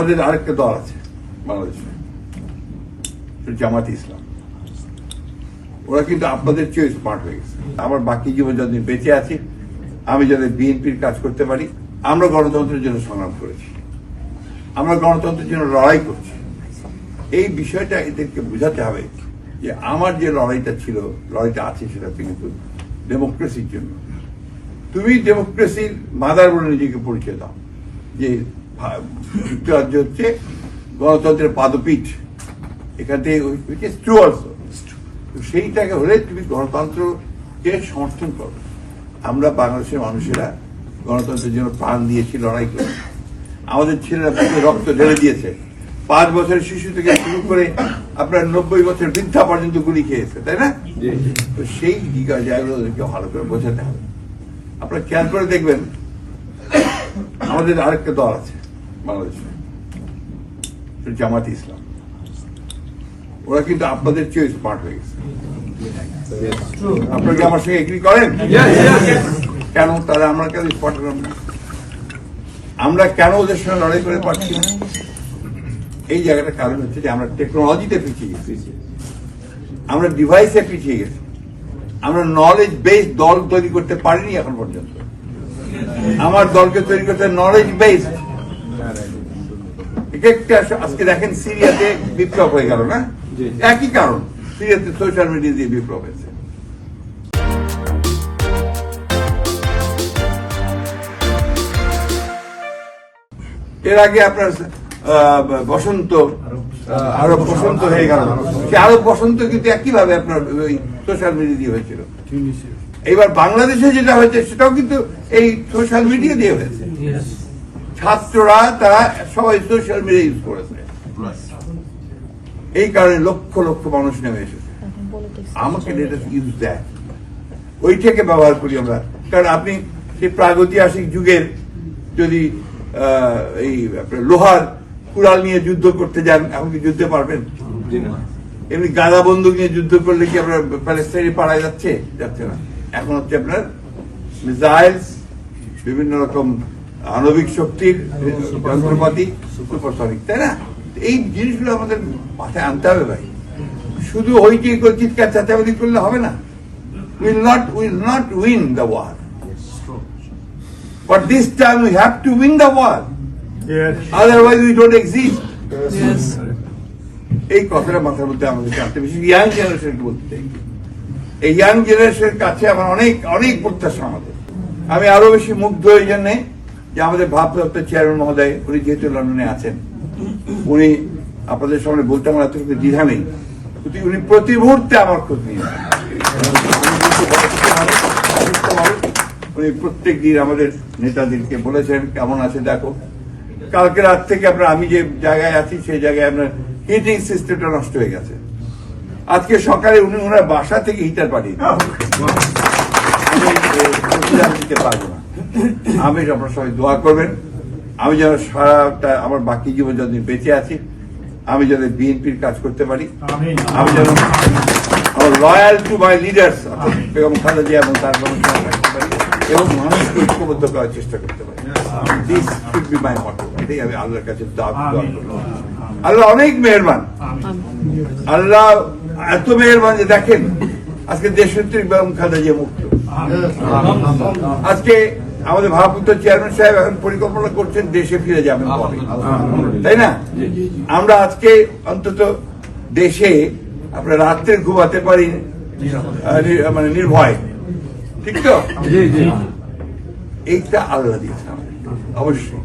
আমাদের আরেকটা দল আছে বাংলাদেশে জামাত ইসলাম। ওরা কিন্তু আপনাদের চেয়ে স্মার্ট হয়ে গেছে। আমার বাকি জীবন যতদিন বেঁচে আছি, আমি যাতে বিএনপির কাজ করতে পারি, আমরা গণতন্ত্রের জন্য সংগ্রাম করেছি। আমরা গণতন্ত্রের জন্য লড়াই করছি। এই বিষয়টা এদেরকে বোঝাতে হবে যে আমার যে লড়াইটা ছিল, লড়াইটা আছে সেটা কিন্তু ডেমোক্রেসির জন্য। তুমি ডেমোক্রেসির মাদার বলে নিজেকে পরিচয় দাও। যে যুক্তরাজ্য হচ্ছে গণতন্ত্রের পাদপীঠ। এখান থেকে ট্রু অলসো সেইটাকে হলে তুমি গণতন্ত্রকে সমর্থন করো। আমরা বাংলাদেশের মানুষেরা গণতন্ত্রের জন্য প্রাণ দিয়েছি লড়াই করে আমাদের ছেলেরা রক্ত ঢেলে দিয়েছে। পাঁচ বছরের শিশু থেকে শুরু করে আপনার নব্বই বছর বৃদ্ধা পর্যন্ত গুলি খেয়েছে তাই না? তো সেই দিকা জায়গাগুলো ওদেরকে ভালো করে বোঝাতে হবে। আপনারা খেয়াল করে দেখবেন আমাদের আরেকটা দল আছে। বাংলাদেশে। জামাত ইসলাম। ওরা কিন্তু আপনাদের চেয়ে স্মার্ট হয়ে গেছে। আপনারা কি আমার সঙ্গে এগ্রি করেন? কেন তারা আমরা কেন স্মার্ট হলাম না? আমরা কেন ওদের সঙ্গে লড়াই করে পারছি না? এই জায়গাটার কারণ হচ্ছে যে আমরা টেকনোলজিতে পিছিয়ে গেছি। আমরা ডিভাইসে পিছিয়ে গেছি। আমরা নলেজ বেস দল তৈরি করতে পারিনি এখন পর্যন্ত। আমার দলকে তৈরি করতে নলেজ বেস একটা আজকে দেখেন সিরিয়াতে বিপ্লব হয়ে গেল না? একই কারণ সিরিয়াতে সোশ্যাল মিডিয়া দিয়ে বিপ্লব হয়েছে। এর আগে আপনার আহ, বসন্ত আরব বসন্ত হয়ে গেল। সে আরব বসন্ত কিন্তু একইভাবে আপনার ওই সোশ্যাল মিডিয়া দিয়ে হয়েছিল। এবার বাংলাদেশে যেটা হয়েছে সেটাও কিন্তু এই সোশ্যাল মিডিয়া দিয়ে হয়েছে। ছাত্ররা তারা সবাই সোশ্যাল মিডিয়া ইউজ করেছে। এই কারণে লক্ষ লক্ষ মানুষ নেমে এসেছে। আমাকে এটা ইউজ দেয়। ওইটাকে ব্যবহার করি আমরা। কারণ আপনি সেই প্রাগৈতিহাসিক যুগের যদি এই লোহার কুড়াল নিয়ে যুদ্ধ করতে যান এখন কি যুদ্ধে পারবেন? এমনি গাদা বন্দুক নিয়ে যুদ্ধ করলে কি আপনার প্যালেস্টাইনে পাড়ায় যাচ্ছে? যাচ্ছে না। এখন হচ্ছে আপনার মিসাইলস বিভিন্ন রকম আণবিক শক্তির যন্ত্রপাতি সুপারসনিক তাই না? এই জিনিসগুলো আমাদের মাথায় আনতে হবে ভাই। শুধু ওই যে করে চিৎকার চাচাবাদি করলে হবে না। Will not will not win the war But this time we have to win the war. Otherwise we don't exist. এই কথাটা মাথার মধ্যে আমাদের জানতে বেশি ইয়াং জেনারেশনকে বলতে। এই ইয়াং জেনারেশনের কাছে আমার অনেক অনেক প্রত্যাশা আমাদের। আমি আরও বেশি মুগ্ধ এই জন্যে যে আমাদের ভারপ্রাপ্ত চেয়ারম্যান মহোদয় উনি যেহেতু লন্ডনে আছেন উনি আপনাদের সামনে বলতে আমার এত দ্বিধা নেই উনি প্রতি মুহূর্তে আমার খোঁজ নিয়ে উনি প্রত্যেক দিন আমাদের নেতাদেরকে বলেছেন কেমন আছে দেখো কালকে রাত থেকে আপনার আমি যে জায়গায় আছি সেই জায়গায় আপনার হিটিং সিস্টেমটা নষ্ট হয়ে গেছে আজকে সকালে উনি ওনার বাসা থেকে হিটার পাঠিয়ে দিতে পারব না আমি আপনার সবাই দোয়া করবেন। আমি যেন সারাটা আমার বাকি জীবন যতদিন বেঁচে আছি। আমি যাতে বিএনপির কাজ করতে পারি। আমি যেন আমার loyal to my leaders Begum Khaleda Zia এবং তার এবং মানুষকে ঐক্যবদ্ধ করার চেষ্টা করতে পারি। This should be my motto এটাই আমি আল্লাহর কাছে আল্লাহ অনেক মেহরবান। আল্লাহ এত মেহরবান যে দেখেন আজকে দেশনেত্রী বেগম খালেদা জিয়া মুক্ত। আজকে আমাদের ভারপ্রাপ্ত চেয়ারম্যান সাহেব এখন পরিকল্পনা করছেন দেশে ফিরে যাবেন তাই না? আমরা আজকে অন্তত দেশে আমরা রাত্রে ঘুমাতে পারি মানে নির্ভয়। ঠিক তো? এইটা আল্লাহ দিয়েছে অবশ্যই।